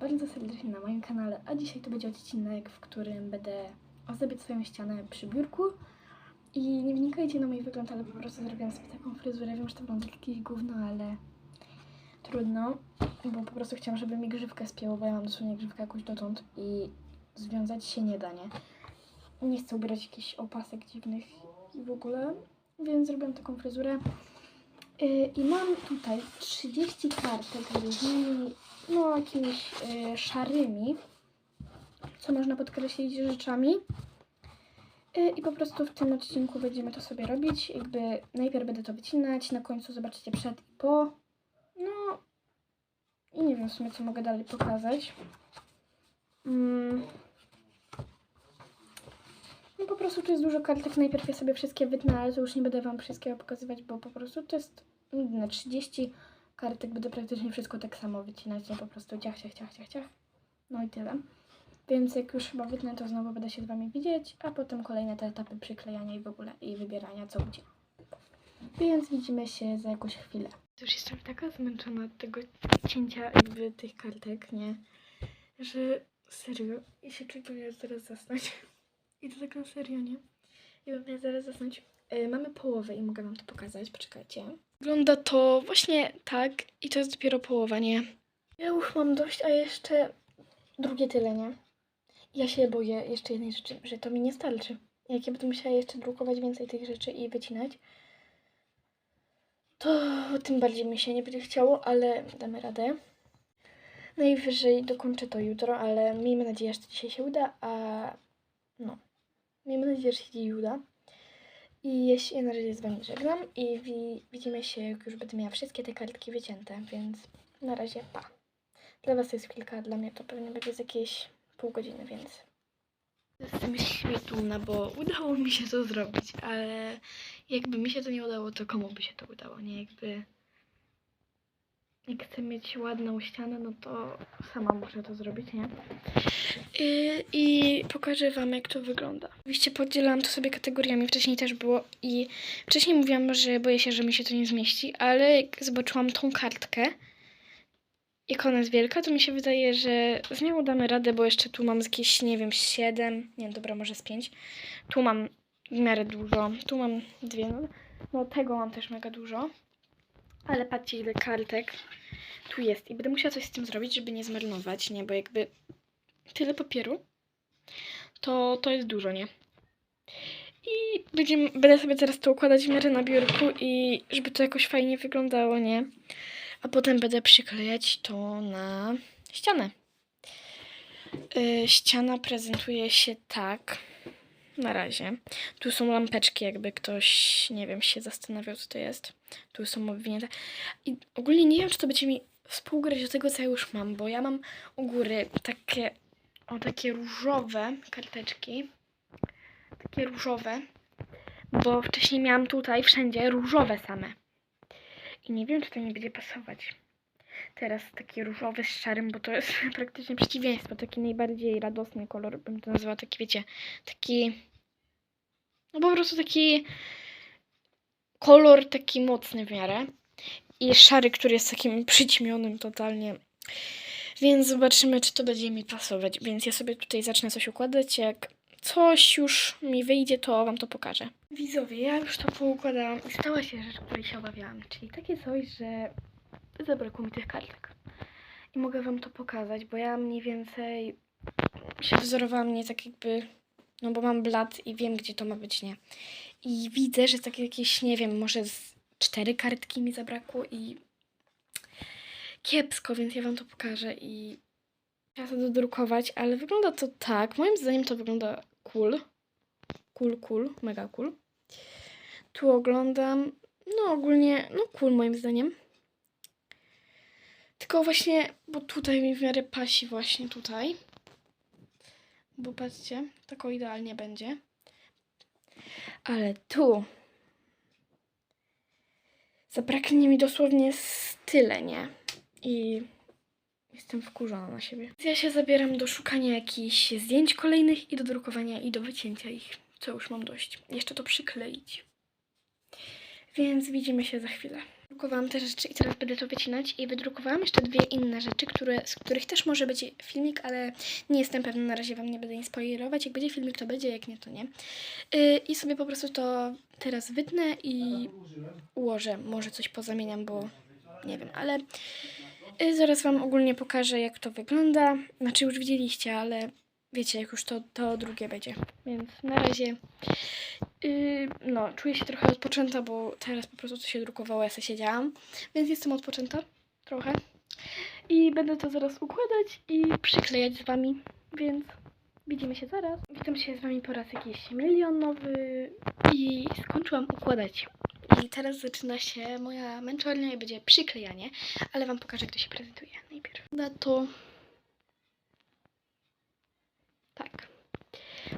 bardzo serdecznie na moim kanale, a dzisiaj to będzie odcinek, w którym będę ozdabiać swoją ścianę przy biurku. I nie wnikajcie na mój wygląd, ale po prostu zrobiłam sobie taką fryzurę. Wiem, że to wygląda jak jakieś gówno, ale trudno, bo po prostu chciałam, żeby mi grzywkę spięło, bo ja mam dosłownie grzywkę jakąś dotąd i związać się nie da, nie? Nie chcę ubierać jakichś opasek dziwnych i w ogóle, więc zrobiłam taką fryzurę. Yy, I mam tutaj 30 kartek z różnymi, no jakimiś yy, szarymi, co można podkreślić rzeczami. Yy, I po prostu w tym odcinku będziemy to sobie robić. Jakby najpierw będę to wycinać, na końcu zobaczycie przed i po. No i nie wiem w sumie co mogę dalej pokazać. Mm. No po prostu tu jest dużo kartek. Najpierw je sobie wszystkie wytnę, ale to już nie będę wam wszystkiego pokazywać, bo po prostu to jest nudne. 30 kartek będę praktycznie wszystko tak samo wycinać, nie po prostu ciach, ciach, ciach, ciach, ciach. No i tyle. Więc jak już chyba wytnę, to znowu będę się z wami widzieć, a potem kolejne te etapy przyklejania i w ogóle i wybierania co gdzie. Więc widzimy się za jakąś chwilę. Już jestem taka zmęczona od tego cięcia jakby tych kartek, nie? Że serio, i się czuję zaraz zasnąć. I to tak na serio, nie? I bym miała zaraz zasnąć. E, mamy i mogę wam to pokazać, poczekajcie. Wygląda to właśnie tak i to jest dopiero połowa, nie? Ja już mam dość, a jeszcze drugie tyle, nie? Ja się boję jeszcze jednej rzeczy, że to mi nie starczy. Jak ja będę musiała jeszcze drukować więcej tych rzeczy i wycinać, to tym bardziej mi się nie będzie chciało, ale damy radę. Najwyżej dokończę to jutro, ale miejmy nadzieję, że dzisiaj się uda, a no, miejmy nadzieję, że się uda. I jeśli ja na razie z Wami żegnam i wi- widzimy się, jak już będę miała wszystkie te kartki wycięte, więc na razie pa. Dla Was to jest chwilka, a dla mnie to pewnie będzie z jakieś pół godziny, więc... Jestem świetna, bo udało mi się to zrobić, ale jakby mi się to nie udało, to komu by się to udało, nie? Jakby... Jak chcę mieć ładną ścianę, no to sama muszę to zrobić, nie? Yy, I pokażę Wam, jak to wygląda. Oczywiście podzielałam to sobie kategoriami, wcześniej też było i wcześniej mówiłam, że boję się, że mi się to nie zmieści, ale jak zobaczyłam tą kartkę, jak ona jest wielka, to mi się wydaje, że z nią damy radę, bo jeszcze tu mam jakieś, nie wiem, 7, nie dobra, może z 5. Tu mam w miarę dużo, tu mam dwie, no, no tego mam też mega dużo. Ale patrzcie, ile kartek tu jest i będę musiała coś z tym zrobić, żeby nie zmarnować, nie, bo jakby tyle papieru, to to jest dużo, nie? I będziemy, będę sobie teraz to układać w miarę na biurku i żeby to jakoś fajnie wyglądało, nie? A potem będę przyklejać to na ścianę. Yy, ściana prezentuje się tak. Na razie. Tu są lampeczki, jakby ktoś, nie wiem, się zastanawiał, co to jest. Tu są obwinięte. I ogólnie nie wiem, czy to będzie mi współgrać do tego, co ja już mam, bo ja mam u góry takie, o takie różowe karteczki. Takie różowe. Bo wcześniej miałam tutaj wszędzie różowe same. I nie wiem, czy to nie będzie pasować. Teraz taki różowy z szarym, bo to jest praktycznie przeciwieństwo. Taki najbardziej radosny kolor, bym to nazwała. Taki, wiecie, taki... No po prostu taki kolor taki mocny w miarę. I szary, który jest takim przyćmionym totalnie. Więc zobaczymy, czy to będzie mi pasować. Więc ja sobie tutaj zacznę coś układać. Jak coś już mi wyjdzie, to wam to pokażę. Widzowie, ja już to poukładałam i stała się rzecz, której się obawiałam. Czyli takie coś, że zabrakło mi tych kartek. I mogę wam to pokazać, bo ja mniej więcej się wzorowałam nie tak jakby, no bo mam blat i wiem, gdzie to ma być, nie? I widzę, że takie jakieś, nie wiem, może z cztery kartki mi zabrakło i kiepsko, więc ja wam to pokażę i trzeba to dodrukować, ale wygląda to tak. Moim zdaniem to wygląda cool. Cool, cool, mega cool. Tu oglądam, no ogólnie, no cool moim zdaniem. Tylko właśnie, bo tutaj mi w miarę pasi właśnie tutaj. Bo patrzcie, tak idealnie będzie. Ale tu zabraknie mi dosłownie z tyle, nie? I jestem wkurzona na siebie. Ja się zabieram do szukania jakichś zdjęć kolejnych i do drukowania i do wycięcia ich, co już mam dość. Jeszcze to przykleić. Więc widzimy się za chwilę. Drukowałam te rzeczy i teraz będę to wycinać i wydrukowałam jeszcze dwie inne rzeczy, które, z których też może być filmik, ale nie jestem pewna, na razie Wam nie będę spoilerować. Jak będzie filmik, to będzie, jak nie, to nie. Yy, I sobie po prostu to teraz wytnę i ułożę. Może coś pozamieniam, bo nie wiem, ale yy, zaraz Wam ogólnie pokażę, jak to wygląda. Znaczy już widzieliście, ale wiecie, jak już to, to drugie będzie. Więc na razie Yy, no, czuję się trochę odpoczęta, bo teraz po prostu to się drukowało, ja sobie siedziałam, więc jestem odpoczęta trochę. I będę to zaraz układać i przyklejać z wami, więc widzimy się zaraz. Witam się z wami po raz jakiś milionowy i skończyłam układać. I teraz zaczyna się moja męczarnia i będzie przyklejanie, ale wam pokażę, jak to się prezentuje najpierw. Na to tak.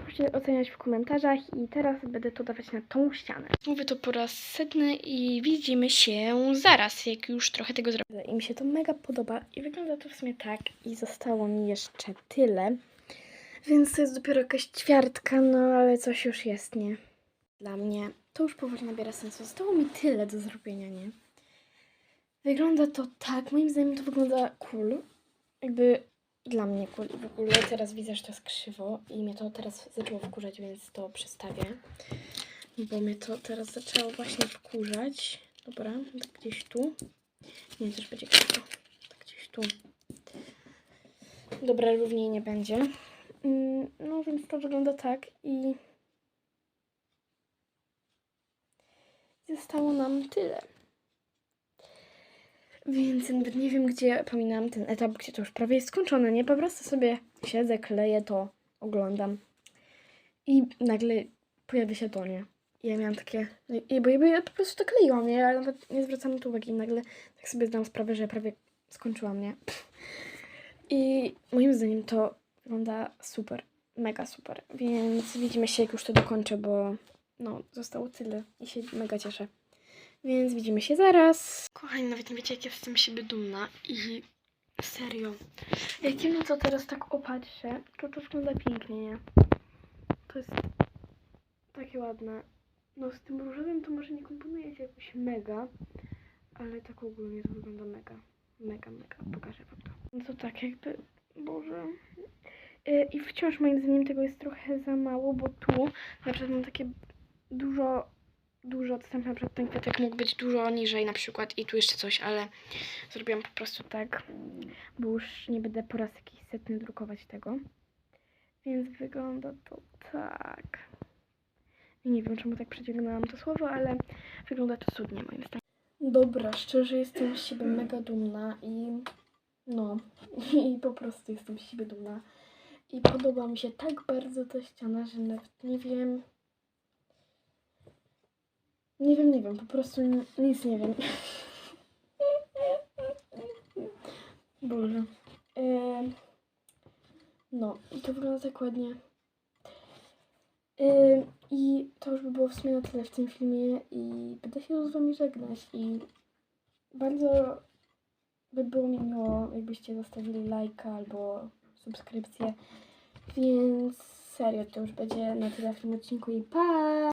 Możecie oceniać w komentarzach i teraz będę to dawać na tą ścianę. Mówię to po raz setny i widzimy się zaraz, jak już trochę tego zrobię. I mi się to mega podoba i wygląda to w sumie tak i zostało mi jeszcze tyle. Więc to jest dopiero jakaś ćwiartka, no ale coś już jest, nie? Dla mnie to już powoli nabiera sensu. Zostało mi tyle do zrobienia, nie? Wygląda to tak, moim zdaniem to wygląda cool. Jakby dla mnie w ogóle teraz widzę, że to jest krzywo i mnie to teraz zaczęło wkurzać, więc to przestawię. Bo mnie to teraz zaczęło właśnie wkurzać. Dobra, tak gdzieś tu. Nie, też będzie krzywo. Tak gdzieś tu. Dobra, równiej nie będzie. Mm, No więc to wygląda tak i zostało nam tyle. Więc nawet nie wiem, gdzie pominęłam ten etap, gdzie to już prawie jest skończone, nie? Po prostu sobie siedzę, kleję to, oglądam. I nagle pojawia się to, nie? I ja miałam takie... no I bo ja, po prostu to kleiłam, nie? Ja nawet nie zwracam to uwagi i nagle tak sobie zdałam sprawę, że ja prawie skończyłam, nie? I moim zdaniem to wygląda super, mega super. Więc widzimy się, jak już to dokończę, bo no, zostało tyle i się mega cieszę. Więc widzimy się zaraz. Kochani, nawet nie wiecie, jak jestem siebie dumna i serio. Jak ja to teraz tak opatrzę, to to wygląda pięknie, nie? To jest takie ładne. No z tym różowym to może nie komponuje się jakoś mega, ale tak ogólnie to wygląda mega. Mega, mega. Pokażę wam to. No to tak jakby, Boże. Yy, I wciąż moim zdaniem tego jest trochę za mało, bo tu na przykład mam takie dużo dużo odstęp, na przykład ten kwiatek mógł być dużo niżej na przykład i tu jeszcze coś, ale zrobiłam po prostu tak, bo już nie będę po raz jakiś setny drukować tego. Więc wygląda to tak. I nie wiem, czemu tak przeciągnęłam to słowo, ale wygląda to cudnie moim zdaniem. Dobra, szczerze jestem z siebie mega dumna i no, i po prostu jestem z siebie dumna. I podoba mi się tak bardzo ta ściana, że nawet nie wiem, nie wiem, nie wiem, po prostu ni- nic nie wiem. Boże. No, i to wygląda tak ładnie. I to już by było w sumie na tyle w tym filmie i będę się z wami żegnać i bardzo by było mi miło, jakbyście zostawili lajka albo subskrypcję. Więc serio, to już będzie na tyle w tym odcinku i pa!